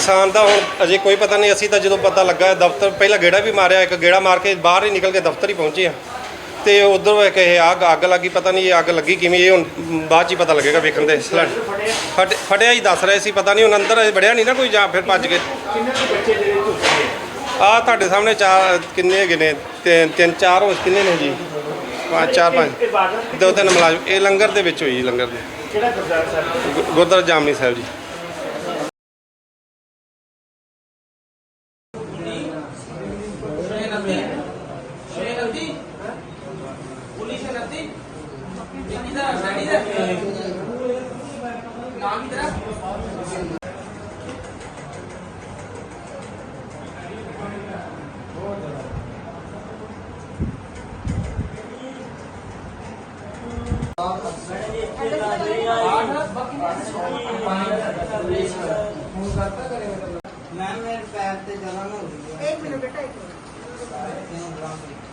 ਨੁਕਸਾਨ ਦਾ ਹੁਣ ਅਜੇ ਕੋਈ ਪਤਾ ਨਹੀਂ, ਅਸੀਂ ਤਾਂ ਜਦੋਂ ਪਤਾ ਲੱਗਾ, ਦਫ਼ਤਰ ਪਹਿਲਾਂ ਗੇੜਾ ਵੀ ਮਾਰਿਆ, ਇੱਕ ਗੇੜਾ ਮਾਰ ਕੇ ਬਾਹਰ ਹੀ ਨਿਕਲ ਕੇ ਦਫ਼ਤਰ ਹੀ ਪਹੁੰਚੇ ਆ ਤੇ ਉਧਰ ਇੱਕ ਇਹ ਅੱਗ ਅੱਗ ਲੱਗੀ, ਪਤਾ ਨਹੀਂ ਇਹ ਅੱਗ ਲੱਗੀ ਕਿਵੇਂ, ਇਹ ਹੁਣ ਬਾਅਦ ਚ ਹੀ ਪਤਾ ਲੱਗੇਗਾ ਵੇਖਣ ਦੇ ਫਟ, ਫਟਿਆ ਹੀ ਦੱਸ ਰਹੇ ਸੀ, ਪਤਾ ਨਹੀਂ ਹੁਣ ਅੰਦਰ ਵੜਿਆ ਨਹੀਂ ਨਾ ਕੋਈ ਜਾਂ ਫਿਰ ਭੱਜ ਕੇ ਕਿੰਨੇ ਆ ਤੁਹਾਡੇ ਸਾਹਮਣੇ ਚਾਰ ਕਿੰਨੇ ਹੈਗੇ ਨੇ? ਤਿੰਨ ਤਿੰਨ, ਚਾਰ ਹੋ ਕਿੰਨੇ ਨੇ ਜੀ? ਪੰਜ, ਚਾਰ, ਪੰਜ। ਦੋ ਤਿੰਨ ਮੁਲਾਜ਼ਮ, ਇਹ ਲੰਗਰ ਦੇ ਵਿੱਚ ਹੋਈ ਜੀ, ਲੰਗਰ ਦੇ। ਕਿਹੜਾ ਗੁਰਦੁਆਰਾ ਸਾਹਿਬ ਗੁਰਦੁਆਰਾ ਜਾਮਨੀ ਸਾਹਿਬ ਜੀ। ਨਾਮ ਤੇਰਾ ਮੈਂ ਮੇਰੇ ਪੈਰ ਤੇ ਜਲਨ ਹੋ ਗਈ ਹੈ 1 ਮਿੰਟ ਬੇਟਾ 1 ਮਿੰਟ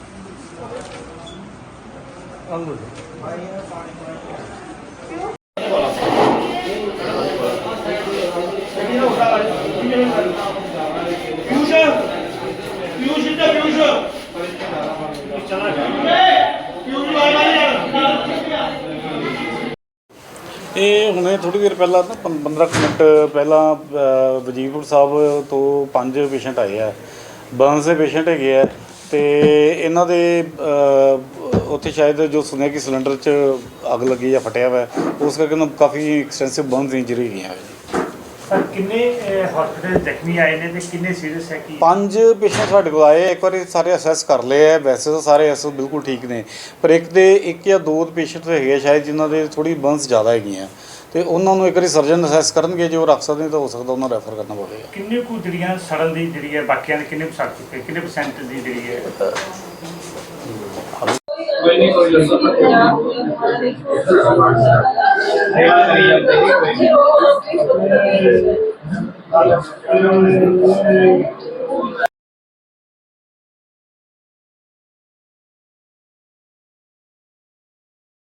ਇਹ ਹੁਣੇ ਥੋੜੀ ਦੇਰ ਪਹਿਲਾਂ ਨਾ 15 ਕੁ ਮਿੰਟ ਪਹਿਲਾਂ ਅ, ਵਜੀਰਪੁਰ ਸਾਹਿਬ ਤੋਂ ਪੰਜ ਪੇਸ਼ੈਂਟ ਆਏ ਆ। ਬਰਨਸ ਦੇ ਪੇਸ਼ੈਂਟ ਹੈਗੇ ਆ ਤੇ ਇਹਨਾਂ ਦੇ ਅ, ਉੱਥੇ ਸ਼ਾਇਦ ਜੋ ਸੁਣਿਆ ਕਿ ਸਿਲੰਡਰ 'ਚ ਅੱਗ ਲੱਗੀ ਜਾਂ ਫਟਿਆ ਹੋਇਆ ਹੈ, ਉਸ ਕਰਕੇ ਉਹਨਾਂ ਨੂੰ ਕਾਫੀ ਐਕਸਟੈਂਸਿਵ ਬਰਨਸ ਇੰਜਰੀ ਹੈਗੀਆਂ ਜੀ। ਸਰ ਕਿੰਨੇ ਹਸਪੀਟਲ ਜ਼ਖਮੀ ਆਏ ਨੇ ਤੇ ਕਿੰਨੇ ਸੀਰੀਅਸ ਹੈ ਕੀ? ਪੰਜ ਪੇਸ਼ੈਂਟ ਸਾਡੇ ਕੋਲ ਆਏ ਇੱਕ ਵਾਰੀ ਸਾਰੇ ਅਸੈਸ ਕਰ ਲਏ ਆ ਵੈਸੇ ਤਾਂ ਸਾਰੇ ਐਸ ਬਿਲਕੁਲ ਠੀਕ ਨੇ ਪਰ ਇੱਕ ਦੇ ਇੱਕ ਜਾਂ ਦੋ ਪੇਸ਼ੈਂਟ ਹੈਗੇ ਆ ਸ਼ਾਇਦ ਜਿਨ੍ਹਾਂ ਦੇ ਥੋੜੀ ਬਰਨਸ ਜ਼ਿਆਦਾ ਹੈਗੀਆਂ। ਤੇ ਉਹਨਾਂ ਨੂੰ ਇੱਕ ਵਾਰੀ ਸਰਜਨ ਅਸੈਸ ਕਰਨਗੇ ਜੇ ਉਹ ਰੱਖ ਸਕਦੇ ਨੇ ਤਾਂ ਹੋ ਸਕਦਾ ਉਹਨਾਂ ਰੈਫਰ ਕਰਨਾ ਪਵੇਗਾ। ਕਿੰਨੇ ਕੁ ਜਿਹੜੀਆਂ ਸੜਨ ਦੀ ਜਿਹੜੀ ਹੈ ਬਾਕੀਆਂ ਦੇ ਕਿੰਨੇ ਪਰਸੈਂਟ ਦੀ ਜਿਹੜੀ ਹੈ? Venimos de la.